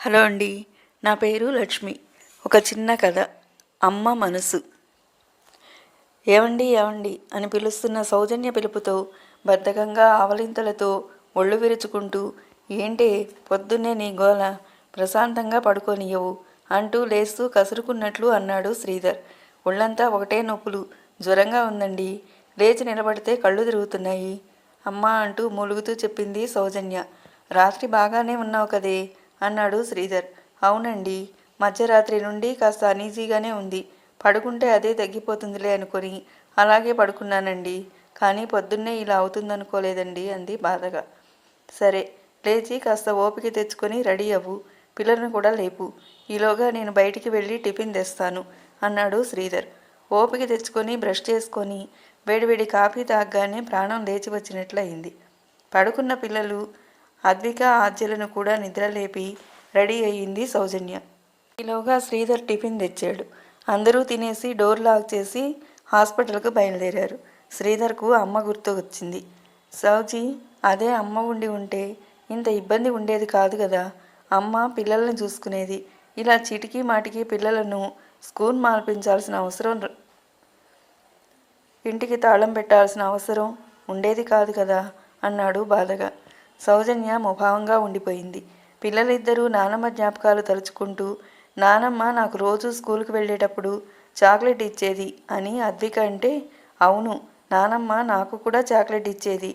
Hello అండి నా పేరు లక్ష్మి. ఒక చిన్న కథ అమ్మ మనసు. ఏవండి ఏవండి అని పిలుస్తున్న సౌజన్య పిలుపుతో బద్ధకంగా ఆవలింతలతో ఒళ్ళు విరుచుకుంటూ ఏంటే పొద్దున్నే నీ గోల ప్రశాంతంగా పడుకోనియవు అంటూ లేస్తూ కసురుకున్నట్లు అన్నాడు శ్రీధర్. ఒళ్ళంతా ఒకటే నొప్పులు జ్వరంగా ఉందండి. లేచి నిలబడితే కళ్ళు తిరుగుతున్నాయి. అమ్మా అంటూ మూలుగుతూ చెప్పింది సౌజన్య. రాత్రి బాగానే ఉన్నావు కదే అన్నాడు శ్రీధర్. అవునండి మధ్యరాత్రి నుండి కాస్త అనీజీగానే ఉంది. పడుకుంటే అదే తగ్గిపోతుందిలే అనుకొని అలాగే పడుకున్నానండి. కానీ పొద్దున్నే ఇలా అవుతుందనుకోలేదండి అంది బాధగా. సరే లేచి కాస్త ఓపిక తెచ్చుకొని రెడీ అవ్వు. పిల్లలను కూడా లేపు. ఈలోగా నేను బయటికి వెళ్ళి టిఫిన్ తెస్తాను అన్నాడు శ్రీధర్. ఓపిక తెచ్చుకొని బ్రష్ చేసుకొని వేడివేడి కాఫీ తాగగానే ప్రాణం లేచి వచ్చినట్లయింది. పడుకున్న పిల్లలు అద్విక ఆర్జలను కూడా నిద్రలేపి రెడీ అయ్యింది సౌజన్య. ఈలోగా శ్రీధర్ టిఫిన్ తెచ్చాడు. అందరూ తినేసి డోర్ లాక్ చేసి హాస్పిటల్కు బయలుదేరారు. శ్రీధర్కు అమ్మ గుర్తు వచ్చింది. సౌజీ అదే అమ్మ ఉండి ఉంటే ఇంత ఇబ్బంది ఉండేది కాదు కదా. అమ్మ పిల్లలను చూసుకునేది. ఇలా చిటికీ మాటికి పిల్లలను స్కూల్ మాల్పించాల్సిన అవసరం ఇంటికి తాళం పెట్టాల్సిన అవసరం ఉండేది కాదు కదా అన్నాడు బాధగా. సౌజన్య ముభావంగా ఉండిపోయింది. పిల్లలిద్దరూ నానమ్మ జ్ఞాపకాలు తలుచుకుంటూ నానమ్మ నాకు రోజు స్కూల్కి వెళ్ళేటప్పుడు చాక్లెట్ ఇచ్చేది అని అద్విక అంటే అవును నానమ్మ నాకు కూడా చాక్లెట్ ఇచ్చేది.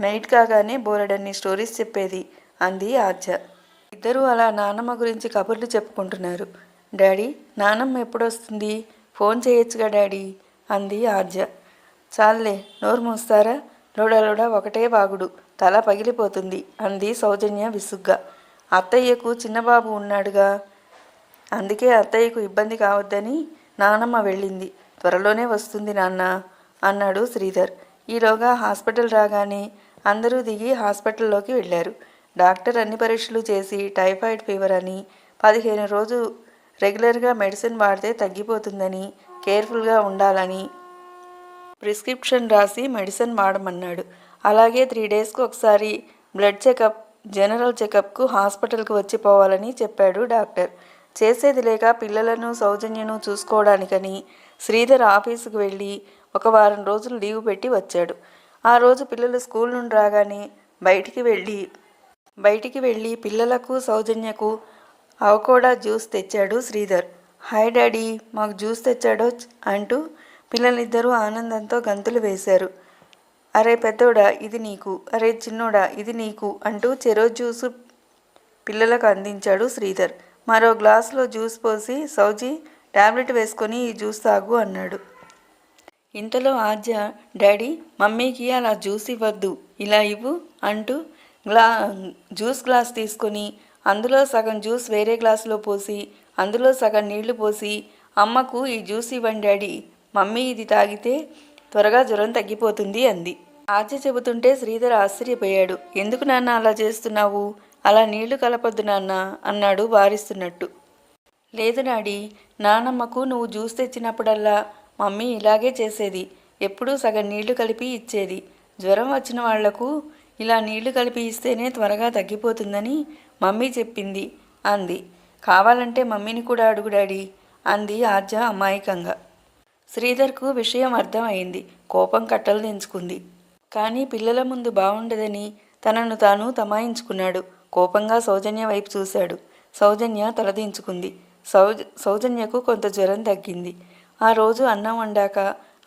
నైట్ కాగానే బోలెడన్ని స్టోరీస్ చెప్పేది అంది ఆద్య. ఇద్దరూ అలా నానమ్మ గురించి కబుర్లు చెప్పుకుంటున్నారు. డాడీ నానమ్మ ఎప్పుడొస్తుంది? ఫోన్ చేయొచ్చుగా డాడీ అంది ఆద్య. చాలే నోరు మూస్తారా? లోడ లోడ ఒకటే వాగుడు. తల పగిలిపోతుంది. అంది సౌజన్య విసుగ్గా. అత్తయ్యకు చిన్నబాబు ఉన్నాడుగా? అందుకే అత్తయ్యకు ఇబ్బంది కావద్దని నానమ్మ వెళ్ళింది. త్వరలోనే వస్తుంది నాన్న అన్నాడు శ్రీధర్. ఈలోగా హాస్పిటల్ రాగానే అందరూ దిగి హాస్పిటల్లోకి వెళ్ళారు. డాక్టర్ అన్ని పరీక్షలు చేసి టైఫాయిడ్ ఫీవర్ అని పదిహేను రోజు రెగ్యులర్గా మెడిసిన్ వాడితే తగ్గిపోతుందని కేర్ఫుల్గా ఉండాలని ప్రిస్క్రిప్షన్ రాసి మెడిసిన్ వాడమన్నాడు. అలాగే త్రీ డేస్కి ఒకసారి బ్లడ్ చెకప్ జనరల్ చెకప్కు హాస్పిటల్కి వచ్చి పోవాలని చెప్పాడు డాక్టర్. చేసేది లేక పిల్లలను సౌజన్యను చూసుకోవడానికని శ్రీధర్ ఆఫీసుకు వెళ్ళి ఒక వారం రోజులు లీవ్ పెట్టి వచ్చాడు. ఆ రోజు పిల్లలు స్కూల్ నుండి రాగానే బయటికి వెళ్ళి బయటికి వెళ్ళి పిల్లలకు సౌజన్యకు అవకోడా జ్యూస్ తెచ్చాడు శ్రీధర్. హాయ్ డాడీ మాకు జ్యూస్ తెచ్చాడో అంటూ పిల్లలిద్దరూ ఆనందంతో గంతులు వేశారు. అరే పెద్దోడా ఇది నీకు. అరే చిన్నోడా ఇది నీకు అంటూ చెరో జ్యూసు పిల్లలకు అందించాడు శ్రీధర్. మరో గ్లాసులో జ్యూస్ పోసి సౌజీ టాబ్లెట్ వేసుకొని ఈ జ్యూస్ తాగు అన్నాడు. ఇంతలో ఆద్య డాడీ మమ్మీకి అలా జ్యూస్ ఇవ్వద్దు ఇలా ఇవ్వు అంటూ గ్లా జ్యూస్ గ్లాస్ తీసుకొని అందులో సగం జ్యూస్ వేరే గ్లాసులో పోసి అందులో సగం నీళ్ళు పోసి అమ్మకు ఈ జ్యూస్ ఇవ్వండి డాడీ మమ్మీ ఇది తాగితే త్వరగా జ్వరం తగ్గిపోతుంది అంది. ఆద్య చెబుతుంటే శ్రీధర్ ఆశ్చర్యపోయాడు. ఎందుకు నాన్న అలా చేస్తున్నావు? అలా నీళ్ళు కలపొద్దు నాన్న అన్నాడు వారిస్తున్నట్టు. లేదు నాడి నానమ్మకు నువ్వు జ్యూస్ తెచ్చినప్పుడల్లా మమ్మీ ఇలాగే చేసేది. ఎప్పుడూ సగం నీళ్ళు కలిపి ఇచ్చేది. జ్వరం వచ్చిన వాళ్ళకు ఇలా నీళ్ళు కలిపి ఇస్తేనే త్వరగా తగ్గిపోతుందని మమ్మీ చెప్పింది అంది. కావాలంటే మమ్మీని కూడా అడుగు డాడీ అంది ఆర్జ అమాయకంగా. శ్రీధర్కు విషయం అర్థమైంది. కోపం కట్టలు దించుకుంది. కానీ పిల్లల ముందు బాగుండదని తనను తాను తమాయించుకున్నాడు. కోపంగా సౌజన్య వైపు చూశాడు. సౌజన్య తలదించుకుంది సౌజ సౌజన్యకు కొంత జ్వరం తగ్గింది. ఆ రోజు అన్నం వండాక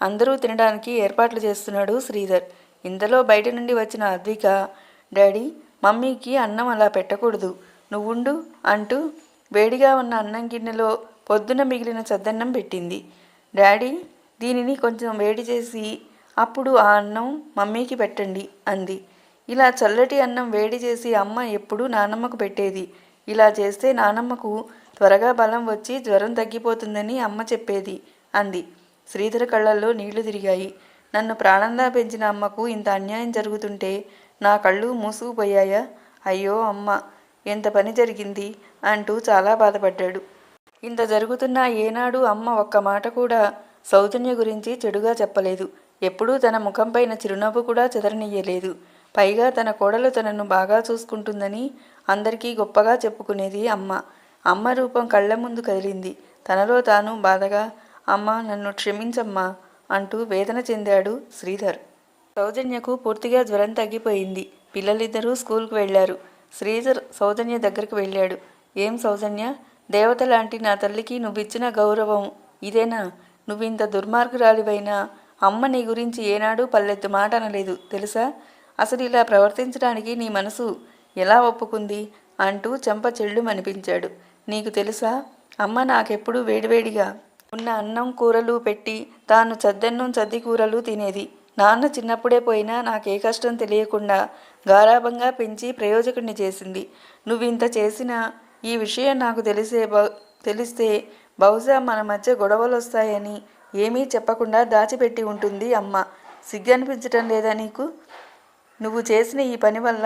అందరూ తినడానికి ఏర్పాట్లు చేస్తున్నాడు శ్రీధర్. ఇంతలో బయట నుండి వచ్చిన అద్విక డాడీ మమ్మీకి అన్నం అలా పెట్టకూడదు. నువ్వుండు అంటూ వేడిగా ఉన్న అన్నం గిన్నెలో పొద్దున మిగిలిన చద్దన్నం పెట్టింది. డాడీ దీనిని కొంచెం వేడి చేసి అప్పుడు ఆ అన్నం మమ్మీకి పెట్టండి అంది. ఇలా చల్లటి అన్నం వేడి చేసి అమ్మ ఎప్పుడూ నానమ్మకు పెట్టేది. ఇలా చేస్తే నానమ్మకు త్వరగా బలం వచ్చి జ్వరం తగ్గిపోతుందని అమ్మ చెప్పేది అంది. శ్రీధర కళ్ళల్లో నీళ్ళు తిరిగాయి. నన్ను ప్రాణంగా పెంచిన అమ్మకు ఇంత అన్యాయం జరుగుతుంటే నా కళ్ళు మూసుకుపోయాయా? అయ్యో అమ్మ ఎంత పని జరిగింది? అంటూ చాలా బాధపడ్డాడు. ఇంత జరుగుతున్న ఏనాడు అమ్మ ఒక్క మాట కూడా సౌజన్య గురించి చెడుగా చెప్పలేదు. ఎప్పుడూ తన ముఖంపైన చిరునవ్వు కూడా చెదరనియ్యలేదు పైగా తన కోడలు తనను బాగా చూసుకుంటుందని అందరికీ గొప్పగా చెప్పుకునేది అమ్మ. అమ్మ రూపం కళ్ళ ముందు కదిలింది. తనలో తాను బాధగా అమ్మ నన్ను క్షమించమ్మా అంటూ వేదన చెందాడు శ్రీధర్. సౌజన్యకు పూర్తిగా జ్వరం తగ్గిపోయింది. పిల్లలిద్దరూ స్కూల్కు వెళ్ళారు. శ్రీధర్ సౌజన్య దగ్గరకు వెళ్ళాడు. ఏం సౌజన్య? దేవత లాంటి నా తల్లికి నువ్విచ్చిన గౌరవం ఇదేనా? నువ్వింత దుర్మార్గురాలివైనా అమ్మ నీ గురించి ఏనాడూ పల్లెత్తు మాట అనలేదు తెలుసా? అసలు ఇలా ప్రవర్తించడానికి నీ మనసు ఎలా ఒప్పుకుంది? అంటూ చెంప చెళ్ళు అనిపించాడు నీకు తెలుసా? అమ్మ నాకెప్పుడు వేడివేడిగా ఉన్న అన్నం కూరలు పెట్టి తాను చద్దన్నం చద్ది కూరలు తినేది. నాన్న చిన్నప్పుడే పోయినా నాకే కష్టం తెలియకుండా గారాభంగా పెంచి ప్రయోజకుడిని చేసింది. నువ్వింత చేసినా ఈ విషయం నాకు తెలిసే బ తెలిస్తే బహుశా మన మధ్య గొడవలు వస్తాయని ఏమీ చెప్పకుండా దాచిపెట్టి ఉంటుంది అమ్మ. సిగ్గనిపించటం లేదా నీకు? నువ్వు చేసిన ఈ పని వల్ల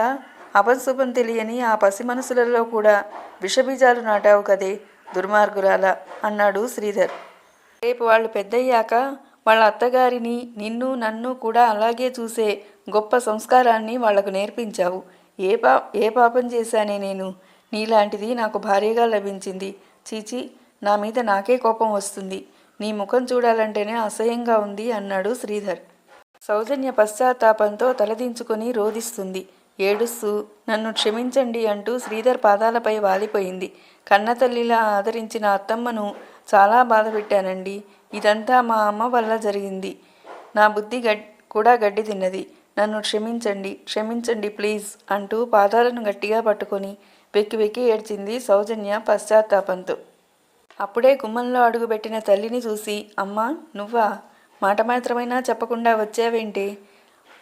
అపశుభం తెలియని ఆ పసి మనసులలో కూడా విషబీజాలు నాటావు కదే దుర్మార్గురాల అన్నాడు శ్రీధర్. రేపు వాళ్ళు పెద్దయ్యాక వాళ్ళ అత్తగారిని నిన్ను నన్ను కూడా అలాగే చూసే గొప్ప సంస్కారాన్ని వాళ్ళకు నేర్పించావు. ఏ పా ఏ పాపం చేశానే నేను? నీలాంటిది నాకు భారీగా లభించింది. చీచి నా మీద నాకే కోపం వస్తుంది. నీ ముఖం చూడాలంటేనే అసహ్యంగా ఉంది అన్నాడు శ్రీధర్. సౌజన్య పశ్చాత్తాపంతో తలదించుకొని రోదిస్తుంది ఏడుస్తూ నన్ను క్షమించండి అంటూ శ్రీధర్ పాదాలపై వాలిపోయింది. కన్నతల్లిలా ఆదరించిన అత్తమ్మను చాలా బాధ పెట్టానండి ఇదంతా మా అమ్మ వల్ల జరిగింది. నా బుద్ధి గడ్ కూడా గడ్డి తిన్నది. నన్ను క్షమించండి క్షమించండి ప్లీజ్ అంటూ పాదాలను గట్టిగా పట్టుకొని వెక్కి వెక్కి ఏడ్చింది సౌజన్య పశ్చాత్తాపంతో. అప్పుడే గుమ్మంలో అడుగుపెట్టిన తల్లిని చూసి అమ్మా నువ్వా? మాట మాత్రమైనా చెప్పకుండా వచ్చావేంటి?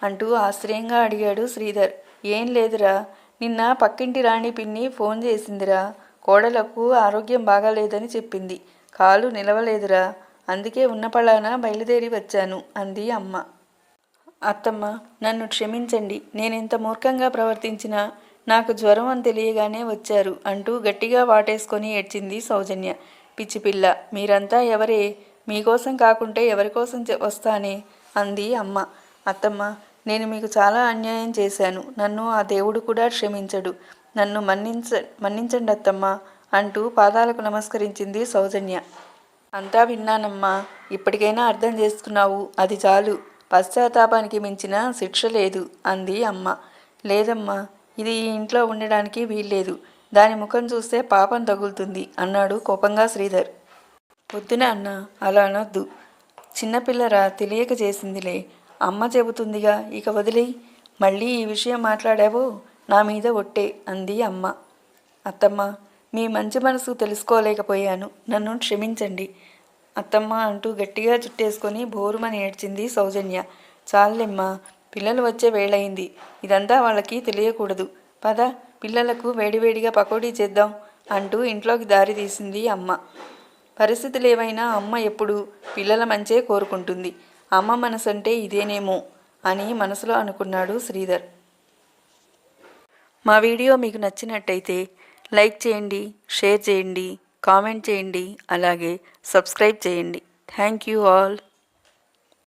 అంటూ ఆశ్చర్యంగా అడిగాడు శ్రీధర్. ఏం లేదురా నిన్న పక్కింటి రాణి పిన్ని ఫోన్ చేసిందిరా. కోడలకు ఆరోగ్యం బాగాలేదని చెప్పింది. కాలు నిలవలేదురా. అందుకే ఉన్నపళాన బయలుదేరి వచ్చాను అంది అమ్మ. అత్తమ్మ నన్ను క్షమించండి. నేనెంత మూర్ఖంగా ప్రవర్తించినా నాకు జ్వరం అని తెలియగానే వచ్చారు అంటూ గట్టిగా వాటేసుకొని ఏడ్చింది సౌజన్య. పిచ్చిపిల్ల మీరంతా ఎవరే? మీకోసం కాకుంటే ఎవరి కోసం వస్తానే? అంది అమ్మ. అత్తమ్మ నేను మీకు చాలా అన్యాయం చేశాను. నన్ను ఆ దేవుడు కూడా క్షమించడు. నన్ను మన్నించ మన్నించండి అత్తమ్మ అంటూ పాదాలకు నమస్కరించింది సౌజన్య. అంతా విన్నానమ్మా. ఇప్పటికైనా అర్థం చేసుకున్నావు. అది చాలు. పశ్చాత్తాపానికి మించిన శిక్ష లేదు అంది అమ్మ. లేదమ్మా. ఇది ఈ ఇంట్లో ఉండడానికి వీల్లేదు. దాని ముఖం చూస్తే పాపం తగులుతుంది అన్నాడు కోపంగా శ్రీధర్. పొద్దున అన్న అలా అనొద్దు. చిన్నపిల్లరా తెలియక చేసిందిలే. అమ్మ చెబుతుందిగా ఇక వదిలేయి మళ్ళీ ఈ విషయం మాట్లాడావో? నా మీద ఒట్టే అంది అమ్మ. అత్తమ్మ మీ మంచి మనసు తెలుసుకోలేకపోయాను. నన్ను క్షమించండి. అత్తమ్మ అంటూ గట్టిగా చుట్టేసుకొని బోరుమని ఏడ్చింది సౌజన్య. చాలెమ్మా పిల్లలు వచ్చే వేళయింది. ఇదంతా వాళ్ళకి తెలియకూడదు. పద పిల్లలకు వేడివేడిగా పకోడీ చేద్దాం అంటూ ఇంట్లోకి దారి తీసింది అమ్మ. పరిస్థితులు ఏవైనా అమ్మ ఎప్పుడు పిల్లల మంచే కోరుకుంటుంది. అమ్మ మనసంటే ఇదేనేమో అని మనసులో అనుకున్నాడు శ్రీధర్. మా వీడియో మీకు నచ్చినట్టయితే లైక్ చేయండి షేర్ చేయండి కామెంట్ చేయండి అలాగే సబ్స్క్రైబ్ చేయండి. Thank you all.